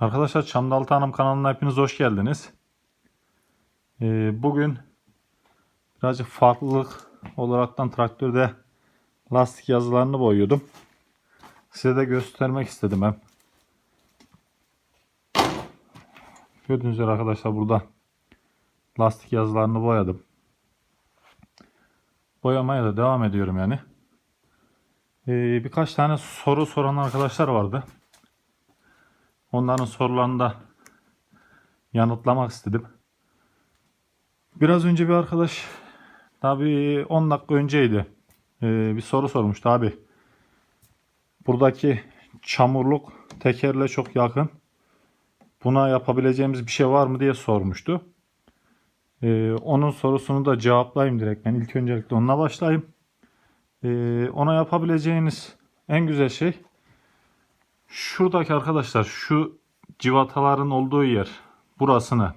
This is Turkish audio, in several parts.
Arkadaşlar Çamdaltı Hanım kanalına hepiniz hoş geldiniz. Ee, bugün birazcık farklılık olaraktan traktörde lastik yazılarını boyuyordum. Size de göstermek istedim hem. Gördüğünüz üzere arkadaşlar burada lastik yazılarını boyadım. Boyamaya da devam ediyorum yani. Ee, birkaç tane soru soran arkadaşlar vardı. Onların sorularını da yanıtlamak istedim. Biraz önce bir arkadaş tabii 10 dakika önceydi. Ee, bir soru sormuştu abi. Buradaki çamurluk tekerle çok yakın. Buna yapabileceğimiz bir şey var mı diye sormuştu. Ee, onun sorusunu da cevaplayayım direkt. Ben ilk öncelikle onunla başlayayım. Ee, ona yapabileceğiniz en güzel şey Şuradaki arkadaşlar şu civataların olduğu yer burasını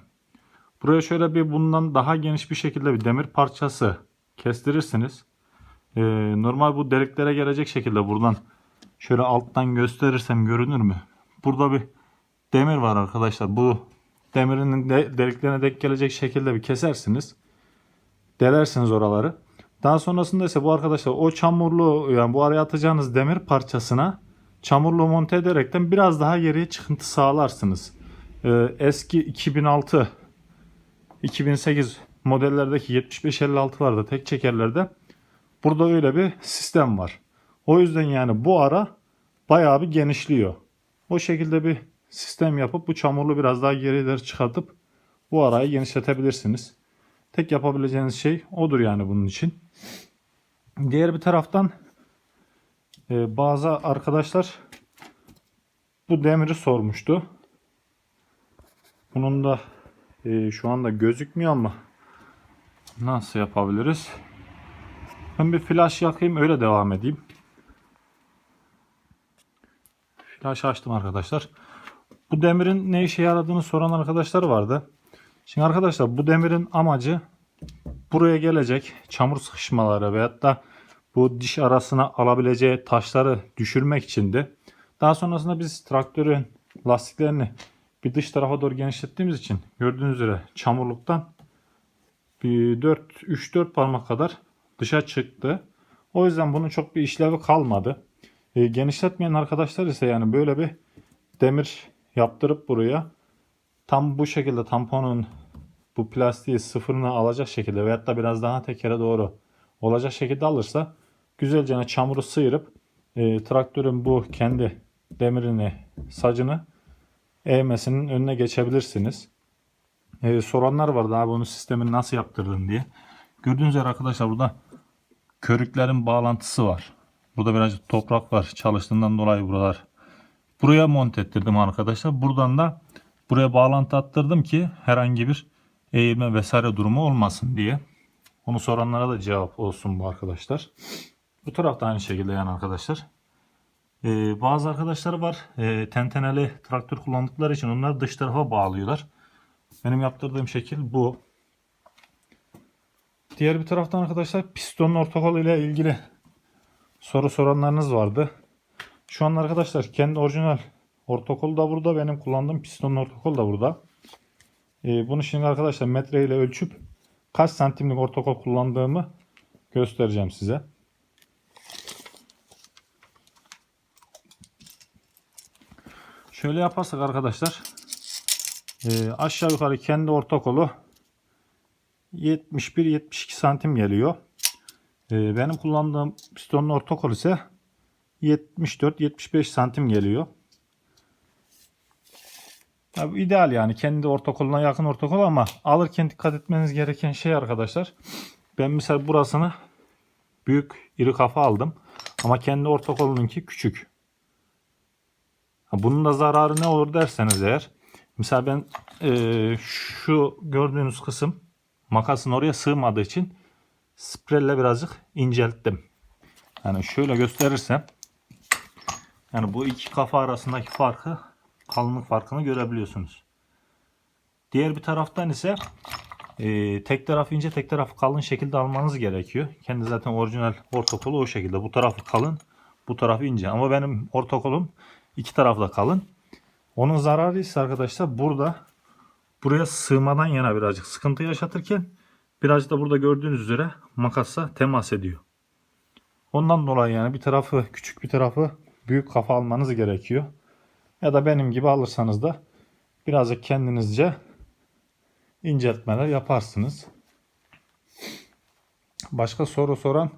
buraya şöyle bir bundan daha geniş bir şekilde bir demir parçası kestirirsiniz. Ee, normal bu deliklere gelecek şekilde buradan şöyle alttan gösterirsem görünür mü? Burada bir demir var arkadaşlar. Bu demirin de, deliklerine denk gelecek şekilde bir kesersiniz. Delersiniz oraları. Daha sonrasında ise bu arkadaşlar o çamurlu yani bu araya atacağınız demir parçasına çamurlu monte ederekten biraz daha geriye çıkıntı sağlarsınız. Ee, eski 2006 2008 modellerdeki 75-56'larda tek çekerlerde burada öyle bir sistem var. O yüzden yani bu ara bayağı bir genişliyor. O şekilde bir sistem yapıp bu çamurlu biraz daha gerileri çıkartıp bu arayı genişletebilirsiniz. Tek yapabileceğiniz şey odur yani bunun için. Diğer bir taraftan ee, bazı arkadaşlar bu demiri sormuştu. Bunun da e, şu anda gözükmüyor ama nasıl yapabiliriz? Ben bir flash yakayım öyle devam edeyim. Flash açtım arkadaşlar. Bu demirin ne işe yaradığını soran arkadaşlar vardı. Şimdi arkadaşlar bu demirin amacı buraya gelecek çamur sıkışmaları veyahut da bu diş arasına alabileceği taşları düşürmek içindi. Daha sonrasında biz traktörün lastiklerini bir dış tarafa doğru genişlettiğimiz için gördüğünüz üzere çamurluktan bir 4 3-4 parmak kadar dışa çıktı. O yüzden bunun çok bir işlevi kalmadı. E, genişletmeyen arkadaşlar ise yani böyle bir demir yaptırıp buraya tam bu şekilde tamponun bu plastiği sıfırına alacak şekilde veyahut da biraz daha tekere doğru olacak şekilde alırsa güzelce çamuru sıyırıp e, traktörün bu kendi demirini, sacını eğmesinin önüne geçebilirsiniz. E, soranlar var daha bunun sistemini nasıl yaptırdın diye. Gördüğünüz üzere arkadaşlar burada körüklerin bağlantısı var. Burada birazcık toprak var çalıştığından dolayı buralar. Buraya monte ettirdim arkadaşlar. Buradan da buraya bağlantı attırdım ki herhangi bir eğilme vesaire durumu olmasın diye. Onu soranlara da cevap olsun bu arkadaşlar. Bu tarafta aynı şekilde yani arkadaşlar. Ee, bazı arkadaşlar var e, tenteneli traktör kullandıkları için onları dış tarafa bağlıyorlar. Benim yaptırdığım şekil bu. Diğer bir taraftan arkadaşlar pistonun ortakol ile ilgili soru soranlarınız vardı. Şu an arkadaşlar kendi orijinal ortakol da burada. Benim kullandığım pistonun ortakol da burada. Ee, bunu şimdi arkadaşlar metre ile ölçüp kaç santimlik ortakol kullandığımı göstereceğim size. Şöyle yaparsak arkadaşlar e, aşağı yukarı kendi orta kolu 71-72 santim geliyor. E, benim kullandığım pistonun orta kolu ise 74-75 santim geliyor. Ya bu ideal yani kendi orta koluna yakın orta kol ama alırken dikkat etmeniz gereken şey arkadaşlar. Ben mesela burasını büyük iri kafa aldım. Ama kendi orta kolununki küçük. Bunun da zararı ne olur derseniz eğer. Mesela ben e, şu gördüğünüz kısım makasın oraya sığmadığı için spreyle birazcık incelttim. Yani şöyle gösterirsem yani bu iki kafa arasındaki farkı kalınlık farkını görebiliyorsunuz. Diğer bir taraftan ise e, tek taraf ince tek tarafı kalın şekilde almanız gerekiyor. Kendi zaten orijinal ortakolu o şekilde. Bu tarafı kalın bu tarafı ince. Ama benim ortakolum iki tarafta kalın. Onun zararı ise arkadaşlar burada buraya sığmadan yana birazcık sıkıntı yaşatırken birazcık da burada gördüğünüz üzere makasla temas ediyor. Ondan dolayı yani bir tarafı küçük bir tarafı büyük kafa almanız gerekiyor. Ya da benim gibi alırsanız da birazcık kendinizce inceltmeler yaparsınız. Başka soru soran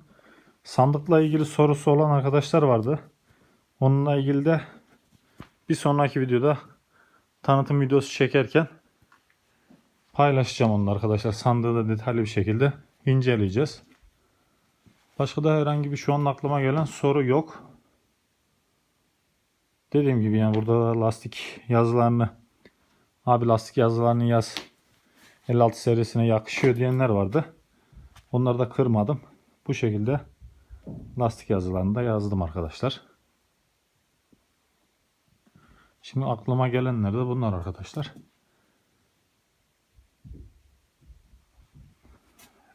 sandıkla ilgili sorusu olan arkadaşlar vardı. Onunla ilgili de bir sonraki videoda tanıtım videosu çekerken paylaşacağım onu arkadaşlar. Sandığı da detaylı bir şekilde inceleyeceğiz. Başka da herhangi bir şu an aklıma gelen soru yok. Dediğim gibi yani burada da lastik yazılarını abi lastik yazılarını yaz 56 serisine yakışıyor diyenler vardı. Onları da kırmadım. Bu şekilde lastik yazılarını da yazdım arkadaşlar. Şimdi aklıma gelenler de bunlar arkadaşlar.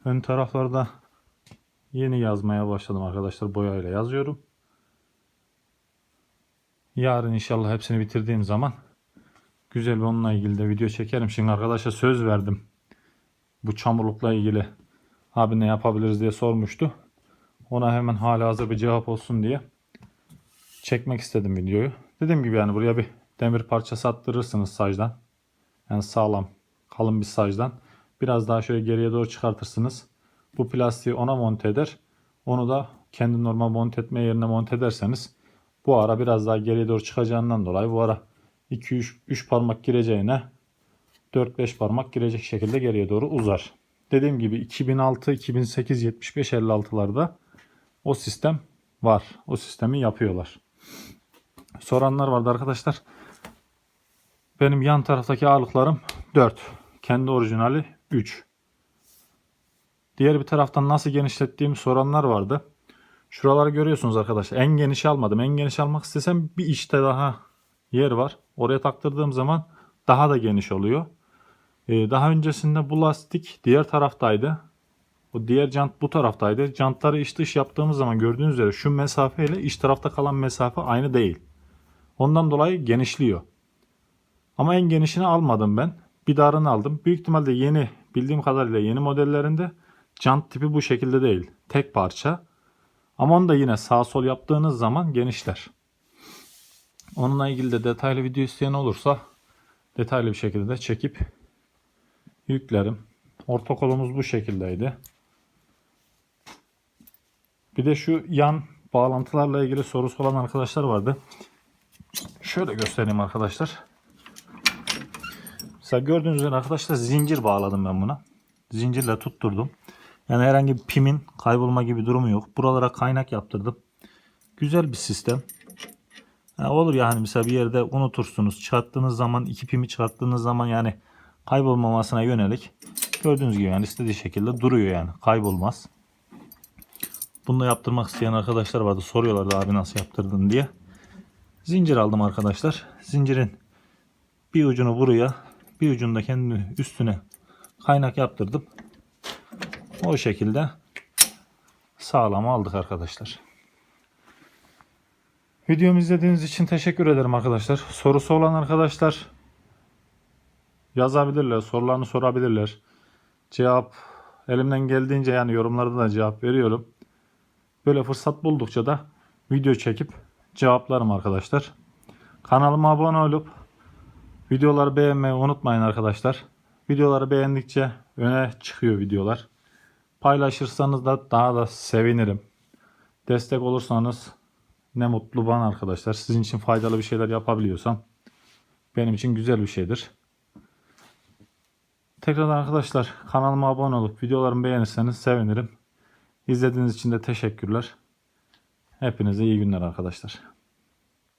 Ön taraflarda yeni yazmaya başladım arkadaşlar. Boyayla yazıyorum. Yarın inşallah hepsini bitirdiğim zaman güzel bir onunla ilgili de video çekerim. Şimdi arkadaşa söz verdim. Bu çamurlukla ilgili abi ne yapabiliriz diye sormuştu. Ona hemen hala hazır bir cevap olsun diye çekmek istedim videoyu. Dediğim gibi yani buraya bir demir parçası attırırsınız sacdan. Yani sağlam kalın bir sacdan. Biraz daha şöyle geriye doğru çıkartırsınız. Bu plastiği ona monte eder. Onu da kendi normal monte etme yerine monte ederseniz bu ara biraz daha geriye doğru çıkacağından dolayı bu ara 2-3 parmak gireceğine 4-5 parmak girecek şekilde geriye doğru uzar. Dediğim gibi 2006, 2008, 75, 56'larda o sistem var. O sistemi yapıyorlar. Soranlar vardı arkadaşlar. Benim yan taraftaki ağırlıklarım 4. Kendi orijinali 3. Diğer bir taraftan nasıl genişlettiğimi soranlar vardı. Şuraları görüyorsunuz arkadaşlar. En geniş almadım. En geniş almak istesem bir işte daha yer var. Oraya taktırdığım zaman daha da geniş oluyor. Ee, daha öncesinde bu lastik diğer taraftaydı. Bu diğer jant bu taraftaydı. Jantları iç dış yaptığımız zaman gördüğünüz üzere şu mesafe ile iç tarafta kalan mesafe aynı değil. Ondan dolayı genişliyor. Ama en genişini almadım ben. Bir darını aldım. Büyük ihtimalle yeni bildiğim kadarıyla yeni modellerinde jant tipi bu şekilde değil. Tek parça. Ama onu da yine sağ sol yaptığınız zaman genişler. Onunla ilgili de detaylı video isteyen olursa detaylı bir şekilde de çekip yüklerim. Orta kolumuz bu şekildeydi. Bir de şu yan bağlantılarla ilgili sorusu olan arkadaşlar vardı. Şöyle göstereyim arkadaşlar. Mesela gördüğünüz üzere arkadaşlar zincir bağladım ben buna. Zincirle tutturdum. Yani herhangi bir pimin kaybolma gibi durumu yok. Buralara kaynak yaptırdım. Güzel bir sistem. Yani olur ya hani mesela bir yerde unutursunuz. Çıkarttığınız zaman iki pimi çıkarttığınız zaman yani kaybolmamasına yönelik gördüğünüz gibi yani istediği şekilde duruyor yani kaybolmaz. Bunu da yaptırmak isteyen arkadaşlar vardı. Soruyorlardı abi nasıl yaptırdın diye. Zincir aldım arkadaşlar. Zincirin bir ucunu buraya bir ucunu da kendi üstüne kaynak yaptırdım. O şekilde sağlam aldık arkadaşlar. Videomu izlediğiniz için teşekkür ederim arkadaşlar. Sorusu olan arkadaşlar yazabilirler, sorularını sorabilirler. Cevap elimden geldiğince yani yorumlarda da cevap veriyorum. Böyle fırsat buldukça da video çekip cevaplarım arkadaşlar. Kanalıma abone olup videoları beğenmeyi unutmayın arkadaşlar. Videoları beğendikçe öne çıkıyor videolar. Paylaşırsanız da daha da sevinirim. Destek olursanız ne mutlu bana arkadaşlar. Sizin için faydalı bir şeyler yapabiliyorsam benim için güzel bir şeydir. Tekrardan arkadaşlar kanalıma abone olup videolarımı beğenirseniz sevinirim. İzlediğiniz için de teşekkürler. Hepinize iyi günler arkadaşlar.